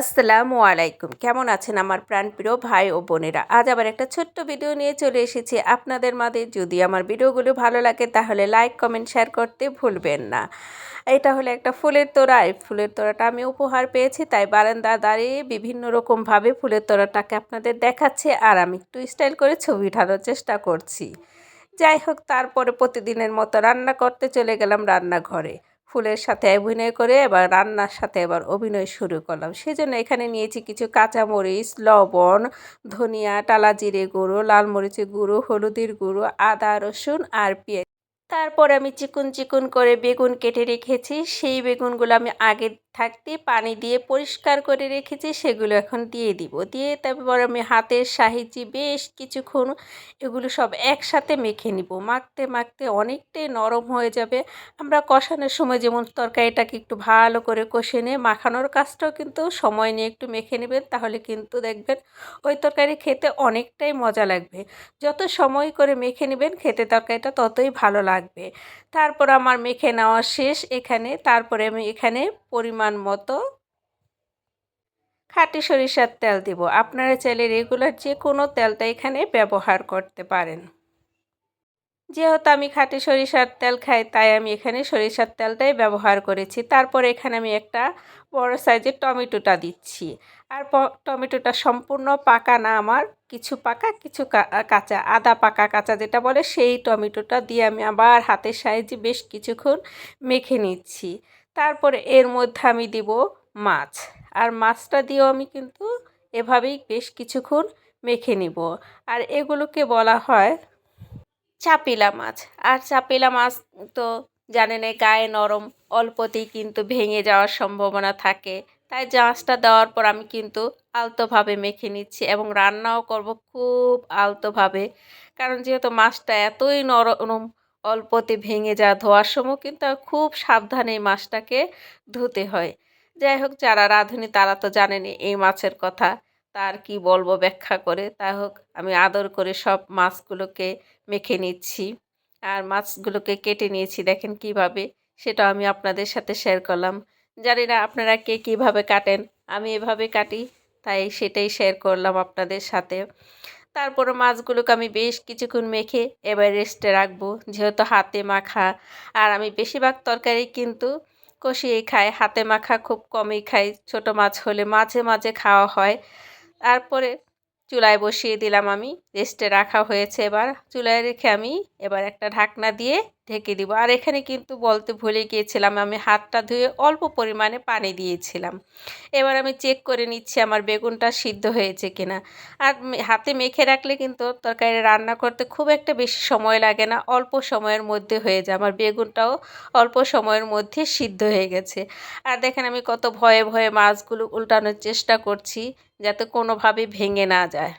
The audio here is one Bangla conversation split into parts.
আসসালামু আলাইকুম। কেমন আছেন আমার প্রাণপ্রিয় ভাই ও বোনেরা? আজ আবার একটা ছোট্ট ভিডিও নিয়ে চলে এসেছি আপনাদের মাঝে। যদি আমার ভিডিওগুলো ভালো লাগে, তাহলে লাইক, কমেন্ট, শেয়ার করতে ভুলবেন না। এটা হলো একটা ফুলের তোড়া। এই ফুলের তোড়াটা আমি উপহার পেয়েছি, তাই বারান্দা দাঁড়িয়ে বিভিন্ন রকমভাবে ফুলের তোড়াটাকে আপনাদের দেখাচ্ছে আর আমি একটু স্টাইল করে ছবি উঠানোর চেষ্টা করছি। যাই হোক, তারপরে প্রতিদিনের মতো রান্না করতে চলে গেলাম রান্নাঘরে। ফুলের সাথে অভিনয় করে, এবার রান্নার সাথে এবার অভিনয় শুরু করলাম। সেই জন্য এখানে নিয়েছি কিছু কাঁচামরিচ, লবণ, ধনিয়া টালা জিরে গুঁড়ো, লাল মরিচের গুঁড়ো, হলুদের গুঁড়ো, আদা, রসুন আর পেঁয়াজ। তারপর আমি চিকুন চিকুন করে বেগুন কেটে রেখেছি। সেই বেগুনগুলো আমি আগে থাকতে পানি দিয়ে পরিষ্কার করে রেখেছি, সেগুলো এখন দিয়ে দিব। দিয়ে তারপর আমি হাতের সাহায্যে বেশ কিছুক্ষণ এগুলো সব একসাথে মেখে নিব। মাখতে মাখতে অনেকটাই নরম হয়ে যাবে। আমরা কষানোর সময় যেমন তরকারিটাকে একটু ভালো করে কষে নিয়ে মাখানোর কাজটাও কিন্তু সময় নিয়ে একটু মেখে নেবেন, তাহলে কিন্তু দেখবেন ওই তরকারি খেতে অনেকটাই মজা লাগবে। যত সময় করে মেখে নেবেন খেতে তরকারিটা ততই ভালো লাগবে। তারপর আমার মেখে নেওয়া শেষ এখানে। তারপরে আমি এখানে পরিমাণ মতো খাঁটি সরিষার তেল দিব। আপনারা চাইলে রেগুলার যে কোনো তেলটা এখানে ব্যবহার করতে পারেন। যেহেতু আমি খাঁটি সরিষার তেল খাই, তাই আমি এখানে সরিষার তেলটাই ব্যবহার করেছি। তারপর এখানে আমি একটা বড় সাইজের টমেটোটা দিচ্ছি। আর টমেটোটা সম্পূর্ণ পাকা না আমার, কিছু পাকা, কিছু কাঁচা, আদা পাকা, কাঁচা যেটা বলে সেই টমেটোটা দিয়ে আমি আবার হাতের সাইজে বেশ কিছুক্ষণ মেখে নিচ্ছি। তারপরে এর মধ্যে আমি দিব মাছ। আর মাছটা দিয়েও আমি কিন্তু এভাবেই বেশ কিছুক্ষণ মেখে নিব। আর এগুলোকে বলা হয় চাপিলা মাছ। আর চাপিলা মাছ তো জানেন গায়ে নরম অল্পতেই কিন্তু ভেঙে যাওয়ার সম্ভাবনা থাকে। তাই জাঁচটা দেওয়ার পর আমি কিন্তু আলতোভাবে মেখে নিচ্ছি এবং রান্নাও করব খুব আলতোভাবে। কারণ যেহেতু মাছটা এতই নরম অল্পতে ভেঙে যা ধোয়ার সময় কিন্তু খুব সাবধানে এই মাছটাকে ধুতে হয়। যাই হোক, যারা রাঁধুনি তারা তো জানেনি এই মাছের কথা। তার কি বলব ব্যাখ্যা করে? তাই হোক, আমি আদর করে সব মাছগুলোকে মেখে নিচ্ছি। আর মাছগুলোকে কেটে নিয়েছি, দেখেন কীভাবে। সেটা আমি আপনাদের সাথে শেয়ার করলাম। জানি না আপনারা কে কীভাবে কাটেন? আমি এভাবে কাটি, তাই সেটাই শেয়ার করলাম আপনাদের সাথে। তারপরে মাছগুলোকে আমি বেশ কিছুক্ষণ মেখে এবার রেস্টে রাখব। যেহেতু হাতে মাখা, আর আমি বেশিরভাগ তরকারি কিন্তু কষিয়ে খাই। হাতে মাখা খুব কমই খাই, ছোট মাছ হলে মাঝে মাঝে খাওয়া হয়। তারপরে চুলায় বসিয়ে দিলাম আমি, রেস্টে রাখা হয়েছে এবার। চুলায় রেখে আমি এবার একটা ঢাকনা দিয়ে ঢেকে দিব। আর এখানে কিন্তু বলতে ভুলে গিয়েছিলাম, আমি হাতটা ধুয়ে অল্প পরিমাণে পানি দিয়েছিলাম। এবার আমি চেক করে নিচ্ছি আমার বেগুনটা সিদ্ধ হয়েছে কিনা। আর হাতে মেখে রাখলে কিন্তু তরকারি রান্না করতে খুব একটা বেশি সময় লাগে না, অল্প সময়ের মধ্যে হয়ে যায়। আমার বেগুনটাও অল্প সময়ের মধ্যে সিদ্ধ হয়ে গেছে। আর দেখেন আমি কত ভয়ে ভয়ে মাছগুলো উল্টানোর চেষ্টা করছি, যাতে কোনোভাবে ভেঙে না যায়।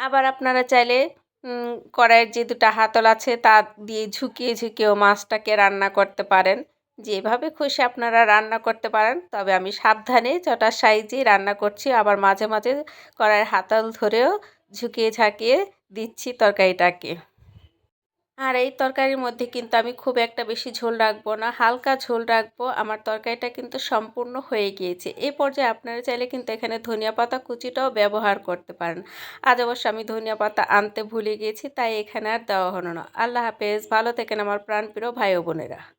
আবার আপনারা চাইলে কড়াইয়ের যে দুটা হাতল আছে তা দিয়ে ঝুঁকিয়ে ঝুঁকিয়েও মাছটাকে রান্না করতে পারেন। যেভাবে খুশি আপনারা রান্না করতে পারেন, তবে আমি সাবধানে চটার সাইজেই রান্না করছি। আবার মাঝে মাঝে কড়াইয়ের হাতল ধরেও ঝুঁকিয়ে ঝাঁকিয়ে দিচ্ছি তরকারিটাকে। আর এই তরকারির মধ্যে কিন্তু আমি খুব একটা বেশি ঝোল রাখব না, হালকা ঝোল রাখব। আমার তরকারিটা কিন্তু সম্পূর্ণ হয়ে গিয়েছে। এ পর্যায়ে আপনারা চাইলে কিন্তু এখানে ধনিয়া পাতা কুচিটাও ব্যবহার করতে পারেন। আজ অবশ্য আমি ধনিয়া পাতা আনতে ভুলে গিয়েছি, তাই এখানে আর দেওয়া হলো না। আল্লাহ হাফেজ, ভালো থেকেন আমার প্রাণপ্রিয় ভাই বোনেরা।